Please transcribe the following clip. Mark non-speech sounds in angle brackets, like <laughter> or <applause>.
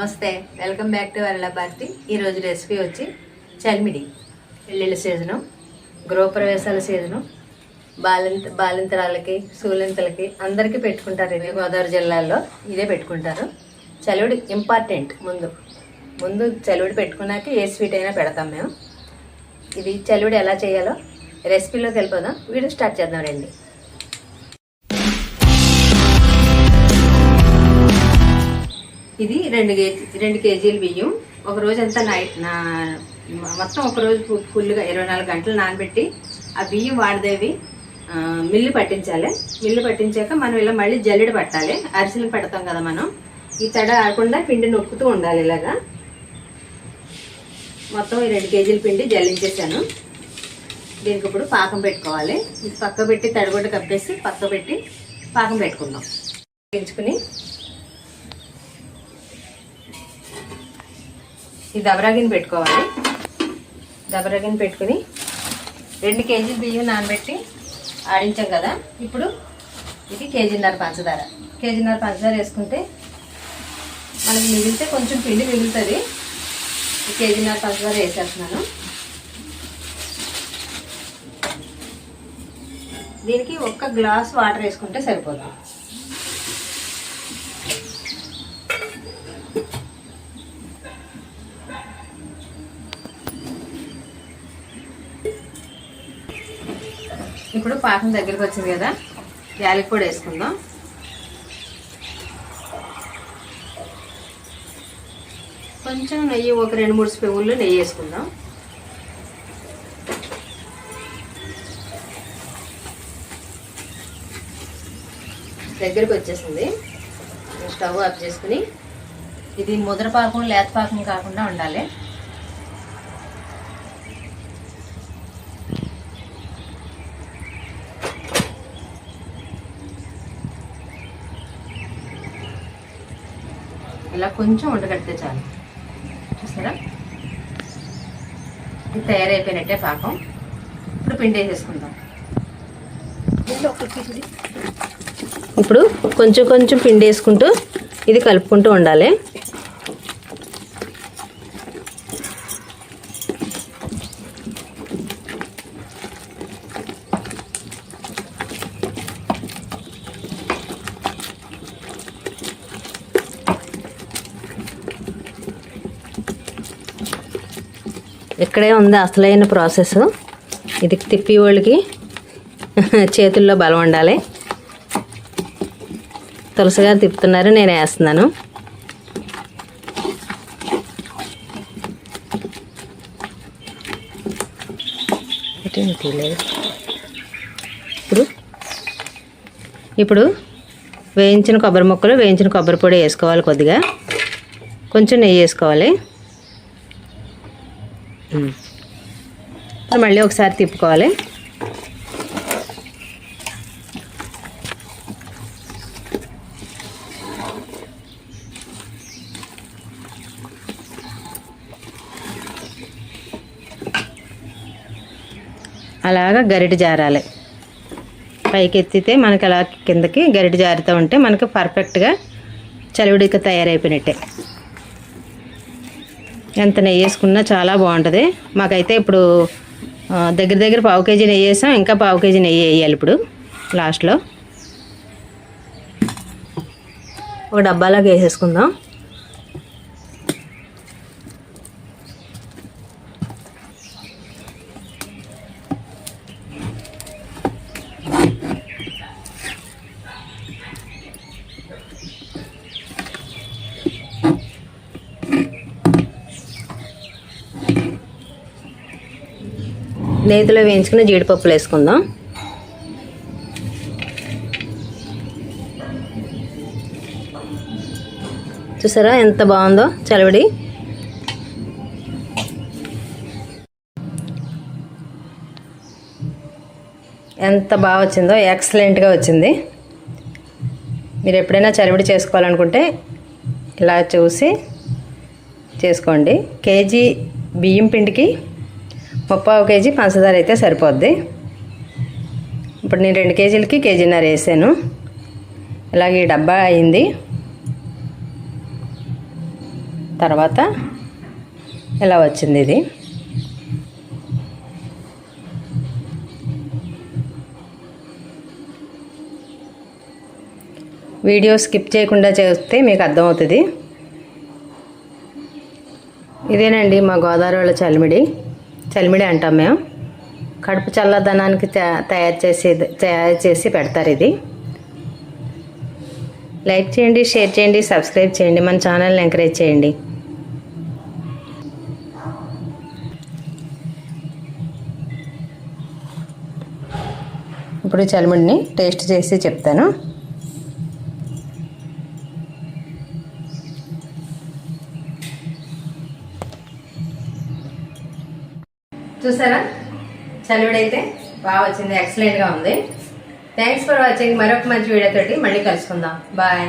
నమస్తే welcome back to Varala Bharathi ఈరోజు recipe వచ్చి చల్మిడి పెళ్ళిళ్ళ సీజను గృహప్రవేశాల సీజను బాలింత బాలింతరాలకి సూలింతలకి అందరికీ పెట్టుకుంటారు ఇది గోదావరి జిల్లాలో ఇదే పెట్టుకుంటారు. చలివిడి ఇంపార్టెంట్ ముందు. ముందు చలివిడి పెట్టుకున్నాక ఏ స్వీట్ అయినా పెడతాం మేము. ఇది చలివిడి ఎలా చేయాలో రెసిపీలోకి వెళ్ళిపోదాం వీడియో స్టార్ట్ చేద్దాం రండి. ఇది రెండు కేజీ రెండు కేజీల బియ్యం. ఒక రోజంతా నైట్ నా మొత్తం ఒక రోజు ఫుల్గా ఇరవై నాలుగు గంటలు నానబెట్టి ఆ బియ్యం వాడదేవి మిల్లు పట్టించాలి. మిల్లు పట్టించాక మనం ఇలా మళ్ళీ జల్లెడ పట్టాలి. అరిసెలు పెడతాం కదా మనం. ఈ తడ ఆకుండా పిండి నొక్కుతూ ఉండాలి ఇలాగా. మొత్తం ఈ రెండు కేజీల పిండి జల్లించేసాను. దీనికి ఇప్పుడు పాకం పెట్టుకోవాలి. ఇది పక్క పెట్టి తడిగొడ్డ కప్పేసి పక్క పెట్టి పాకం పెట్టుకుందాం. పెంచుకుని ఈ దబరాగిని పెట్టుకోవాలి. దబరాగిని పెట్టుకుని రెండు కేజీలు బియ్యం నానబెట్టి ఆడించాం కదా. ఇప్పుడు ఇది కేజీన్నర పంచదార. కేజీన్నర పంచదార వేసుకుంటే మనకి మిగిలితే కొంచెం పిండి మిగులుతుంది. ఈ కేజీన్నర పంచదార వేసేస్తున్నాను. దీనికి ఒక్క గ్లాస్ వాటర్ వేసుకుంటే సరిపోతుంది. ఇప్పుడు పాకం దగ్గరికి వచ్చింది కదా యాలకి కూడా వేసుకుందాం. కొంచెం నెయ్యి ఒక రెండు మూడు స్పూన్లు నెయ్యి వేసుకుందాం. దగ్గరికి వచ్చేసింది. స్టవ్ ఆఫ్ చేసుకుని ఇది ముద్రపాకం లేత పాకం కాకుండా ఉండాలి. ఇలా కొంచెం ఉండగడితే చాలు. చూసారా? ఇది తయారైపోయినట్టే పాకం. ఇప్పుడు పిండి వేసేసుకుందాం. ఇప్పుడు కొంచెం కొంచెం పిండి వేసుకుంటూ ఇది కలుపుకుంటూ ఉండాలి. ఇక్కడే ఉంది అసలైన ప్రాసెస్. ఇది తిప్పి వాళ్ళకి <laughs> చేతుల్లో బలం ఉండాలి. తులసి గారు తిప్పుతున్నారు నేను వేస్తున్నాను. ఇప్పుడు? ఇప్పుడు వేయించిన కొబ్బరి ముక్కలు వేయించిన కొబ్బరి పొడి వేసుకోవాలి కొద్దిగా. కొంచెం నెయ్యి వేసుకోవాలి. ఇప్పుడు మళ్ళీ ఒకసారి తిప్పుకోవాలి. అలాగా గరిట జారాలి. పైకి ఎత్తితే మనకి అలా కిందకి గరిట జారుతూ ఉంటే మనకు పర్ఫెక్ట్గా చలివిడిక తయారైపోయినట్టే. ఎంత నెయ్యి వేసుకున్నా చాలా బాగుంటుంది. మాకైతే ఇప్పుడు దగ్గర దగ్గర పావు కేజీ నెయ్యి వేసాం ఇంకా పావు కేజీ నెయ్యి వేయాలి ఇప్పుడు లాస్ట్లో. ఒక డబ్బాలాగా వేసేసుకుందాం. నేతిలో వేయించుకుని జీడిపప్పులు వేసుకుందాం. చూసారా ఎంత బాగుందో చలవడి. ఎంత బాగా వచ్చిందో ఎక్సలెంట్గా వచ్చింది. మీరు ఎప్పుడైనా చలివిడి చేసుకోవాలనుకుంటే ఇలా చూసి చేసుకోండి. కేజీ బియ్యం పిండికి ముప్పావు కేజీ పంచదార అయితే సరిపోద్ది. ఇప్పుడు నేను రెండు కేజీలకి కేజీన్నర వేసాను. ఇలాగే డబ్బా అయింది. తర్వాత ఇలా వచ్చింది ఇది? వీడియో స్కిప్ చేయకుండా చేస్తే మీకు అర్థమవుతుంది. ఇదేనండి మా గోదావరి వాళ్ళ చలిమిడి. చలిమిడి అంటాం మేము. కడుపు చల్లదనానికి తయారు చేసి తయారు చేసి పెడతారు ఇది. లైక్ చేయండి షేర్ చేయండి సబ్స్క్రైబ్ చేయండి మన ఛానల్ని ఎంకరేజ్ చేయండి. ఇప్పుడు చలిమిడిని టేస్ట్ చేసి చెప్తాను. చూసారా? చలివిడైతే బాగా వచ్చింది ఎక్సలెంట్గా ఉంది. థ్యాంక్స్ ఫర్ వాచింగ్ మరొక మంచి వీడియోతోటి మళ్ళీ కలుసుకుందాం. బాయ్